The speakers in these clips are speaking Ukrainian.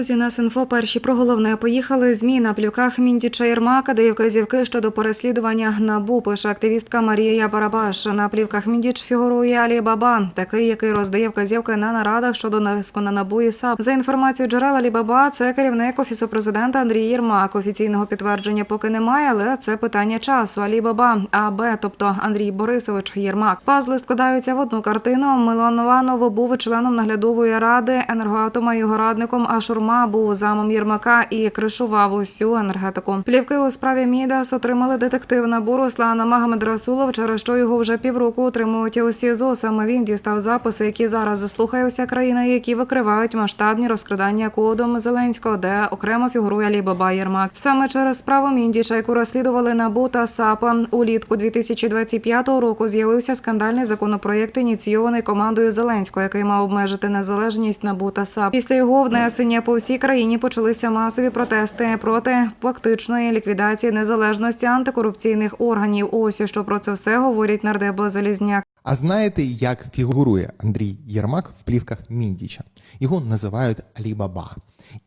Друзі, нас інфо перші про головне поїхали. Змі на плюках Міндіча Єрмака, дає вказівки щодо переслідування набу. Пише активістка Марія Барабаш. На плівках Міндіч фігурує Алі Баба, такий, який роздає вказівки на нарадах щодо ниску на набу і САП. За інформацією джерел Алі Баба, це керівник офісу президента Андрій Єрмак. Офіційного підтвердження поки немає, але це питання часу. Алі Баба, АБ, тобто Андрій Борисович Єрмак. Пазли складаються в одну картину. Милонованов був членом наглядової ради енергоатома. Його радником, а Шурма був замом Єрмака і кришував усю енергетику. Плівки у справі Мідас отримали детектив НАБУ Руслана Магомедрасулов, через що його вже півроку утримують у СІЗО. Саме він дістав записи, які зараз заслухає вся країна, які викривають масштабні розкрадання кодом Зеленського, де окремо фігурує Алібаба Єрмак. Саме через справу Міндіча, яку розслідували НАБУ та САПа улітку 2025 року, з'явився скандальний законопроєкт, ініційований командою Зеленського, який мав обмежити незалежність НАБУ та САП. Після його внесення по всій країні почалися масові протести проти фактичної ліквідації незалежності антикорупційних органів. Ось що про це все говорять нардеба Залізняк. А знаєте, як фігурує Андрій Єрмак в плівках Міндіча? Його називають Алібаба.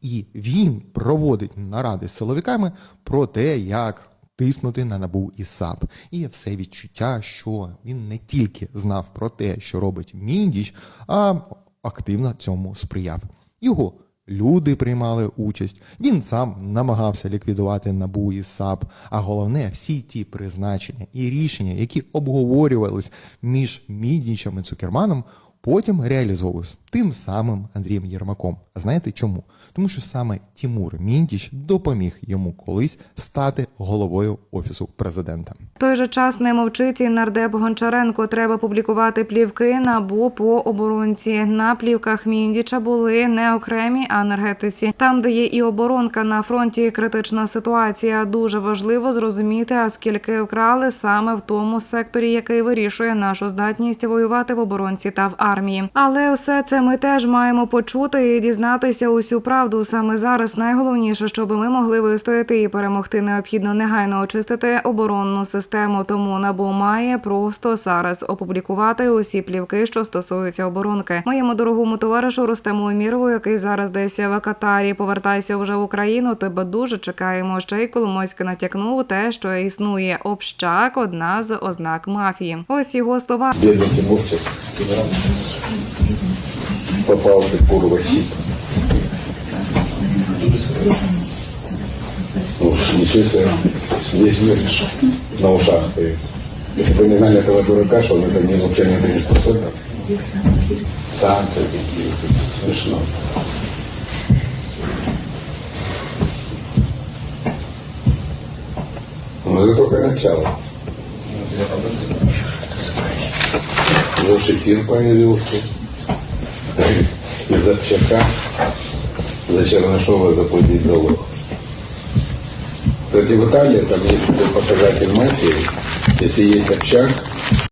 І він проводить наради з силовиками про те, як тиснути на набу і САП. І все відчуття, що він не тільки знав про те, що робить Міндіч, а активно цьому сприяв. Його люди приймали участь. Він сам намагався ліквідувати набу і САП. А головне, всі ті призначення і рішення, які обговорювались між Міднічем і Цукерманом, потім реалізовувались тим самим Андрієм Єрмаком. А знаєте чому? Тому що саме Тімур Міндіч допоміг йому колись стати головою офісу президента. Той же час не мовчить і нардеп Гончаренко. Треба публікувати плівки набу по оборонці. На плівках Міндіча були не окремі а енергетиці. Там, де є і оборонка на фронті, критична ситуація. Дуже важливо зрозуміти, а скільки вкрали саме в тому секторі, який вирішує нашу здатність воювати в оборонці та в армії. Але все це ми теж маємо почути і дізнатися усю правду. Саме зараз найголовніше, щоб ми могли вистояти і перемогти. Необхідно негайно очистити оборонну систему. Тому набу має просто зараз опублікувати усі плівки, що стосуються оборонки. Моєму дорогому товаришу Рустему Емірову, який зараз десь в Катарі, повертайся вже в Україну. Тебе дуже чекаємо. Ще й Коломойський натякнув те, що існує общак, одна з ознак мафії. Ось його слова Бедный Тимур сейчас попал в курва сип. Ну, уж ничего себе, весь мир на ушах стоит. Если бы не знали этого дурака, что он это не, вообще не не способен. Санкции какие-то, смешно. Ну, это только начало. Вот эфир появился. Из общака за Чернышова заплатить залог. Кстати, в Италии там есть показатель мафии. Если есть общак,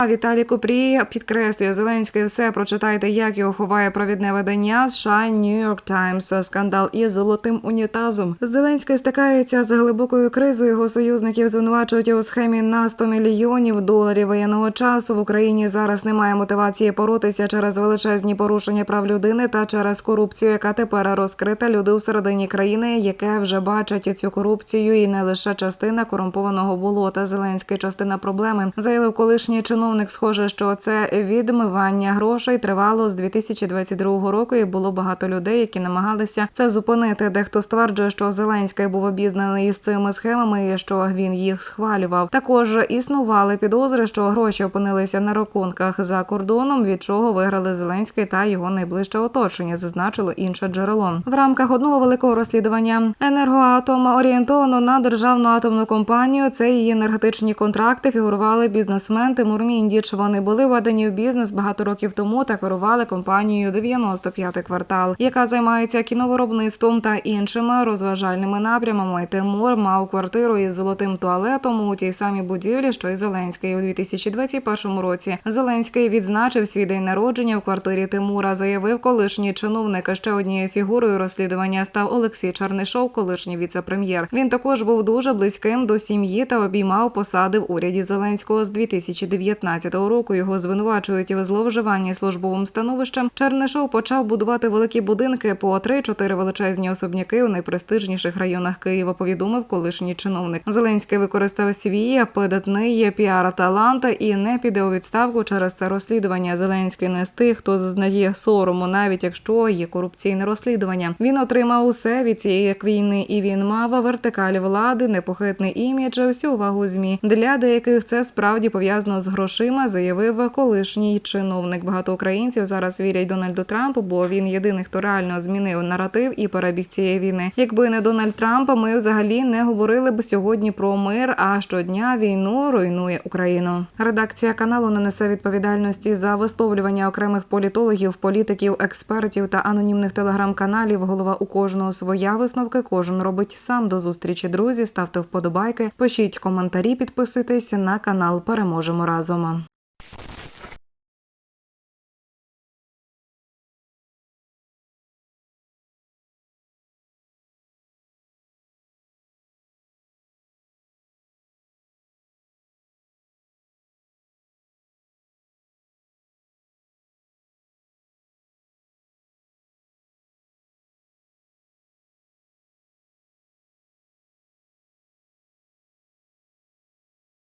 Віталій Купрій підкреслює Зеленський все прочитайте, як його ховає провідне видання США New York Times. Скандал із золотим унітазом. Зеленський стикається з глибокою кризою. Його союзників звинувачують у схемі на 100 мільйонів доларів воєнного часу. В Україні зараз немає мотивації боротися через величезні порушення прав людини та через корупцію, яка тепер розкрита. Люди у середині країни, яке вже бачать цю корупцію, і не лише частина корумпованого болота. Зеленський частина проблеми, заявив колишній чиновник. Схоже, що це відмивання грошей тривало з 2022 року, і було багато людей, які намагалися це зупинити. Дехто стверджує, що Зеленський був обізнаний із цими схемами і що він їх схвалював. Також існували підозри, що гроші опинилися на рахунках за кордоном, від чого виграли Зеленський та його найближче оточення, зазначило інше джерело. В рамках одного великого розслідування енергоатом орієнтовано на державну атомну компанію. Це її енергетичні контракти фігурували бізнесмен Тимур Міндіч. Вони були введені в бізнес багато років тому та керували компанією 95 квартал, яка займається кіновиробництвом та іншими розважальними напрямами. Тимур мав квартиру із золотим туалетом у тій самій будівлі, що й Зеленський у 2021 році. Зеленський відзначив свій день народження в квартирі Тимура. Заявив колишній чиновник. Ще однією фігурою розслідування став Олексій Чернишов, колишній віце-прем'єр. Він також був дуже близьким до сім'ї та обіймав посади в уряді Зеленського з 2009 2019 року його звинувачують в зловживанні службовим становищем. Чернишов почав будувати великі будинки по 3-4 величезні особняки у найпрестижніших районах Києва. Повідомив колишній чиновник. Зеленський використав свій видатний піар-талант і не піде у відставку через це розслідування. Зеленський не з тих, хто зазнає сорому, навіть якщо є корупційне розслідування. Він отримав усе від цієї війни, і він мав вертикаль влади, непохитний імідж, всю увагу змі. Для деяких це справді пов'язано з грошима, заявив колишній чиновник. Багато українців зараз вірять Дональду Трампу, бо він єдиний, хто реально змінив наратив і перебіг цієї війни. Якби не Дональд Трамп, ми взагалі не говорили б сьогодні про мир. А щодня війну руйнує Україну. Редакція каналу не несе відповідальності за висловлювання окремих політологів, політиків, експертів та анонімних телеграм-каналів. Голова у кожного своя висновки. Кожен робить сам до зустрічі. Друзі, ставте вподобайки, пишіть коментарі, підписуйтесь на канал. Переможемо разом.